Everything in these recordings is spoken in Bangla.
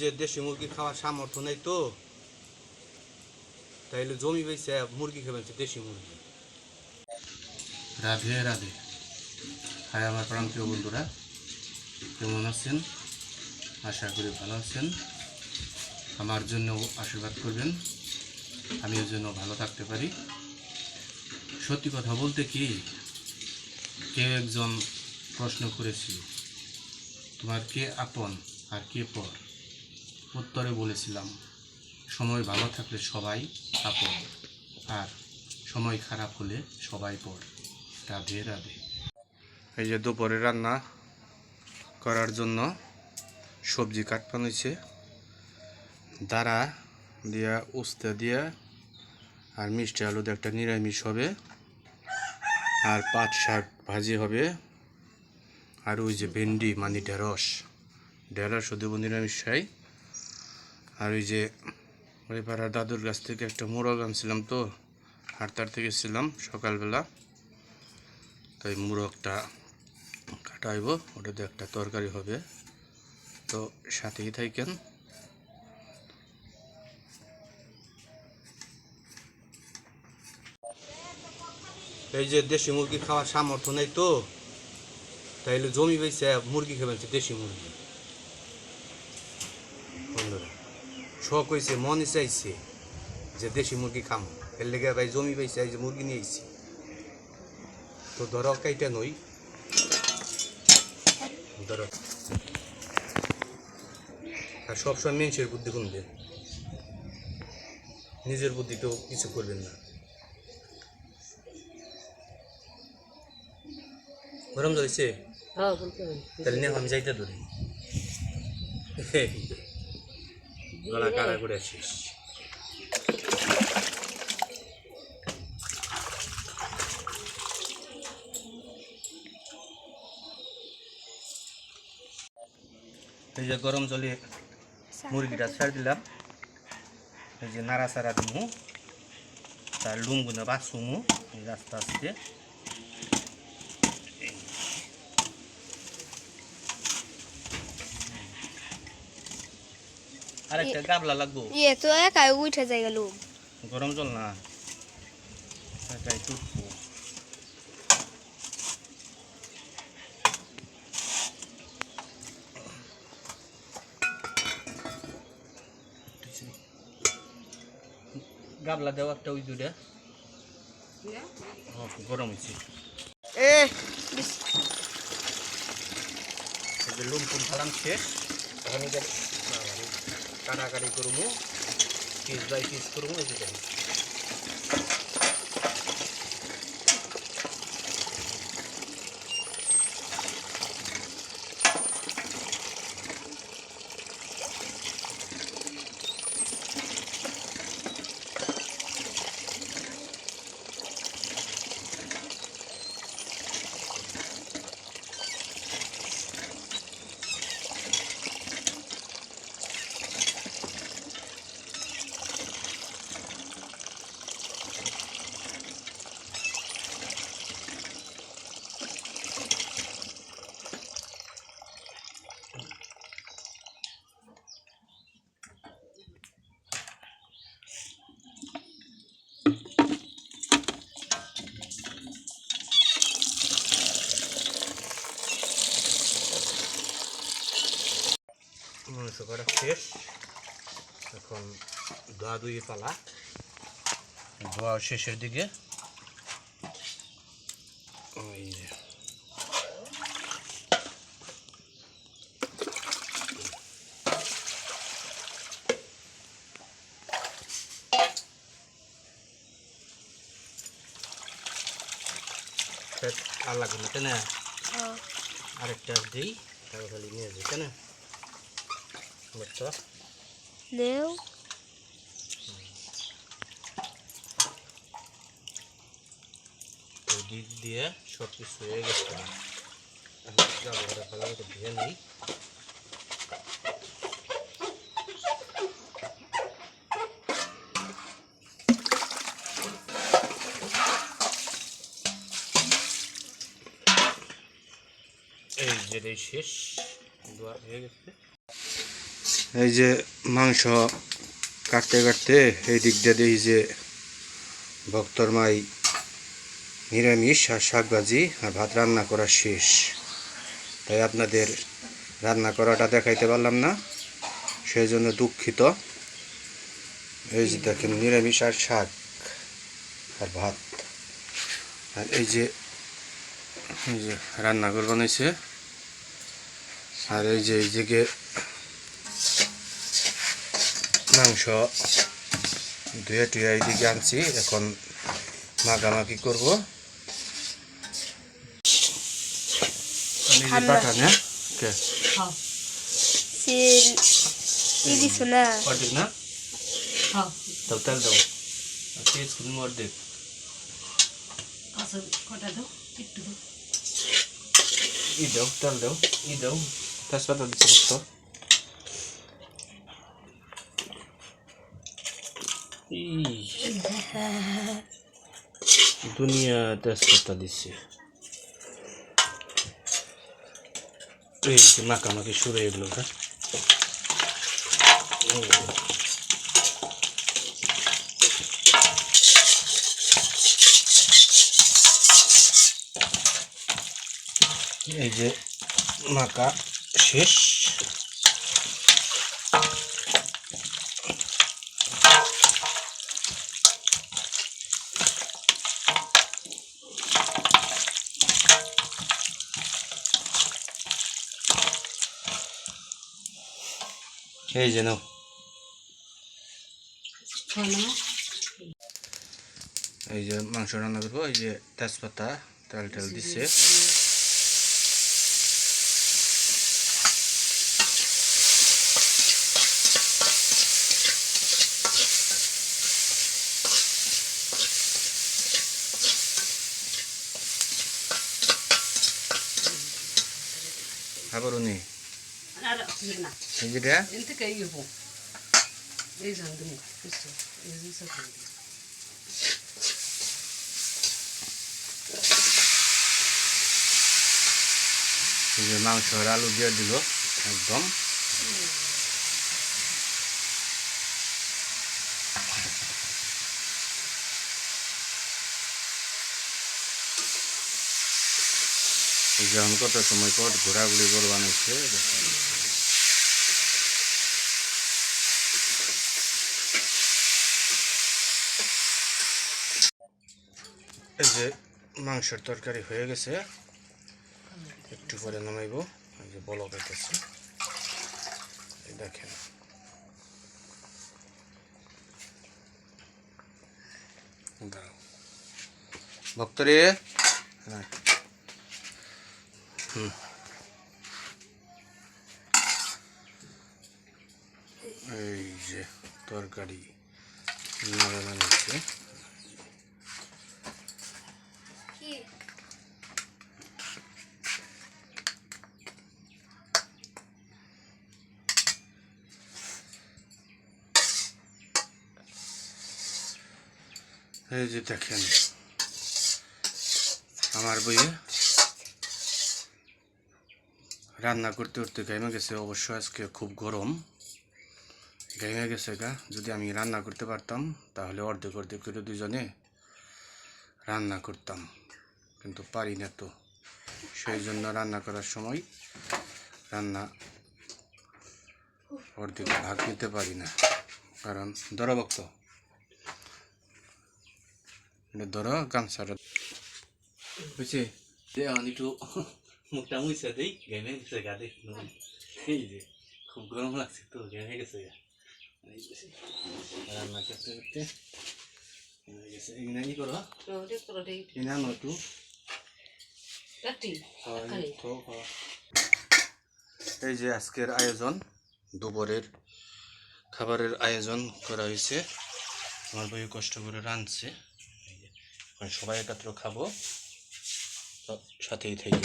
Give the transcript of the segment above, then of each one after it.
যে দেশি মুরগি খাওয়ার সামর্থ্য নেই তো। তাইলে জমি বেছে মুরগি খাবেন দেশি মুরগি। রাধে রাধে। হায় আমার প্রান্তীয় বন্ধুরা, কেমন আছেন? আশা করি ভালো আছেন। আমার জন্য আশীর্বাদ করবেন। আমি এর জন্য ভালো থাকতে পারি। সত্যি কথা বলতে কি, কেউ একজন প্রশ্ন করেছিল, তোমার কে আপন আর কে পর? উত্তরে বলেছিলাম, সময় ভালো থাকলে সবাই আপন আর সময় খারাপ হলে সবাই পর রাধে রাধে। এই যে দুপুরে রান্না করার জন্য সবজি কাটপান হয়েছে, দাঁড়া দিয়া, উস্তে দিয়া, আর মিষ্টি আলু দিয়ে একটা নিরামিষ হবে, আর পাট শাক ভাজি হবে, আর ওই যে ভেন্ডি মানে ঢেঁড়স ঢেঁড়স দেব নিরামিষ খাই আর ওই যে ওই পাড়ার দাদুর কাছ থেকে একটা মোরগ আনছিলাম তো, হাটতার থেকে ছিলাম সকালবেলা। তো তাই মোরগটা কাটাইব, ওটাতে একটা তরকারি হবে। তো সাথেই থাকেন এই যে দেশি মুরগি খাওয়ার সামর্থ্য নেই তো, তাইলে জমি বেছে মুরগি খাবেন দেশি মুরগি বন্ধুরা শখ হয়েছে মনে চাইছে যে দেশি মুরগি খাম। এর লেগে ভাই জমি পাইছে এই যে মুরগি নিয়ে আইছি। তো ধরো কাইটা নই। ধরো। আর সবসময় মানুষের বুদ্ধি শুনবেন নিজের বুদ্ধি কেউ কিছু করবেন না। গরম ধরেছে? হ্যাঁ তাহলে আমি যাইতে ধরি। গলা করে আসিস এই যে গরম জলে মুরগিটা ছাড় দিলাম। এই যে নাড়া সারা দিমু। তার লুমগুলো এই আস্তে আস্তে আরেকটা গাবলা লাগবো। ইয়ে তো একাই উঠে যাই গেল। গরম জল না। এটাই টুটবো গাবলা দেওয়া একটা ওই দুটা ও, গরম হয়েছে এ! যে লুম টুম ফালাম শেষ এখন কাটাকাটি করব পিস বাই পিস করব এই দেখুন। মাংস করা শেষ এখন ধোয়া ধুয়ে পালা। ধোয়া শেষের দিকে। ওই যে। ফের আর লাগবে না তাই না? আরেকটা দিই তারপর খালি নিয়ে যাই তাই না? দিক দিয়ে সব কিছু হয়ে গেছে। ধুয়ে নিই। এই যে শেষ। দোয়া হয়ে গেছে। এই যে মাংস কাটতে কাটতে এই দিক দিয়ে দেখি যে ভক্তর মাই নিরামিষ আর শাক ভাজি আর ভাত রান্না করা শেষ। তাই আপনাদের রান্না করাটা দেখাইতে পারলাম না। সেই জন্য দুঃখিত। এই যে দেখেন, নিরামিষ আর শাক আর ভাত। আর এই যে এই যে রান্নাঘর বানাইছে আর এই যে, এই দিকে মাংস ধুয়ে টুয়ে এইদিকে আনছি। এখন মাখামাখি করব। ঠান্ডা। কে হ্যাঁ সে ই দিছ না অর্ধেক না হ্যাঁ দাও তেল দাও তেজ তুমি অর্ধেক আচ্ছা কটা দাও একটু দাও ই দাও তেল দাও ই দাও তেজপাতা দিচ্ছে তো দুনিয়া তেজপাতা দিচ্ছে এই যে মাখামাখি শুরু গেল হ্যাঁ এই যে মাখা শেষ। এই যে নাও। এই যে মাংস রান্না করব, এই যে তেজপাতা তেল টেল দিচ্ছে আবার উনি আর না। এই যেটা এন থেকে ইয়ে হব এই যে মাংস আলু দিয়ে দিল একদম কত সময় পর ঘোরাঘুরি করে বানাইছে এই যে মাংসের তরকারি হয়ে গেছে, একটু পরে নামাইব। এই যে বলক এই দেখেন। ভক্তরে হ্যাঁ। হুম। এই যে তরকারি নাড়া বানিয়েছে এই যে দেখেন, আমার বইয়ে রান্না করতে করতে গাইমে গেছে, অবশ্য আজকে খুব গরম। গাইমে গেছে গা, যদি আমি রান্না করতে পারতাম, তাহলে অর্ধেক অর্ধেক করে দুজনে রান্না করতাম। কিন্তু পারি না তো। সেই জন্য রান্না করার সময় রান্না অর্ধেক ভাগ নিতে পারি না। কারণ দরভক্ত এটা ধরো গামছাটা বুঝছি? যে আমি একটু মুখটা মুছে দিই। ঘেমে গেছে গা এই যে খুব গরম লাগছে তো ঘেমে গেছে গা। এই যে, রান্না করতে করতে গেছে। ই করো। এই যে আজকের আয়োজন দুপুরের খাবারের আয়োজন করা হয়েছে। আমার বই কষ্ট করে রাঁধছে। এখন সবাই একত্র খাব। সাথেই থেকে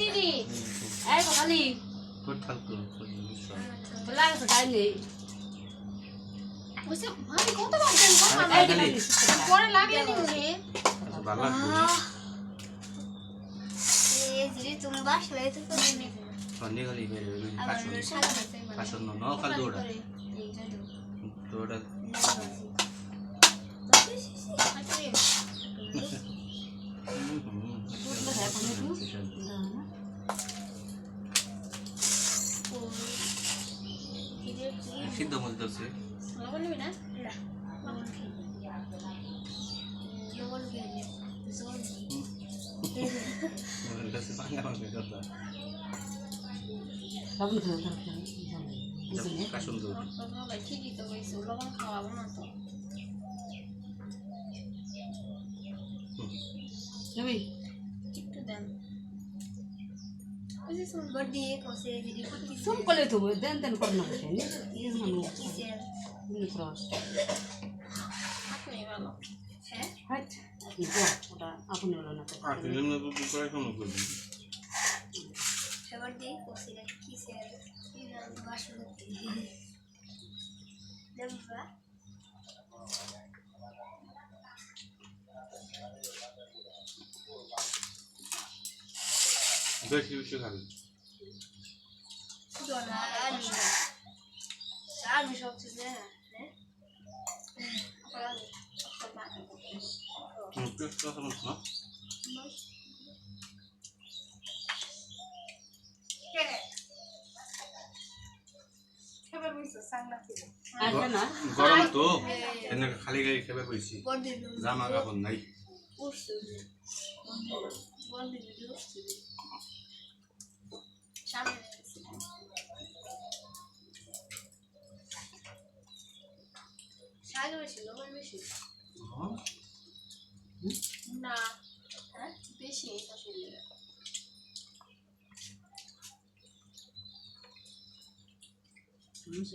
দিদি যে তুমি বাসলে তো করে নিবে সন্ধে খালি বের হইল আবার কাশন সাদা মাছে কাশন ন খালি ওটা এইটা তো তো ওটা হুম, হুম, সিদ্ধ মধ্যে আছে লবণ নিবি না লবণ খেয়ে জল ওর কাছে ভাঙা ভাঙা কথা লবণ খেয়ে দরকার কাশন তো ঠিকই তো বলছো লবণ খাওয়াবো না তো নেবি একটু দেন ওই যে সুন্দর দিয়ে কষে দিদি কুটি সব কলে তো এবার দিয়ে কষে কিসে বাসমতি দেববা বেশি বেশি খাবি আলু সব কিছু না হ্যাঁ হুম পেস্ট কথা না আচ্ছা না গরম তো। এনে খালি গায়ে কইছি বড় জামা কাপড় নাই উঠছে বড় দিদি উঠছে সামনে শাক বেশি লবণ বেশি না হ্যাঁ বেশি এটা শুনলে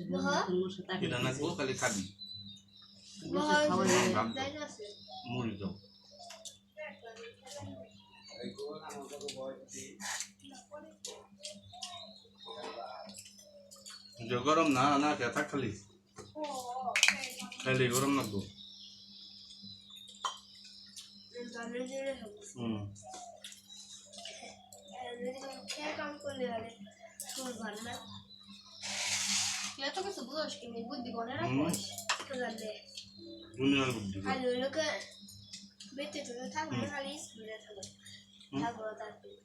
মুসে মুসে তাকে এটা না গো খালি খাবি মুসে খাওয়াই যাই আছে মুড়ি দাও যে গরম না না কে থাক খালি খালি গরম লাগবো গানের জন্য হবে হুম খেয়ে কাম করলে হবে তোর না এত কিছু বুঝোস কি বুদ্ধি করে হুম তো জানলে দুনিয়ার বুদ্ধি খালি ওই লোকে বেঁচে তুমি থাকবে খালি স্কুলে থাকবে থাকব তারপরে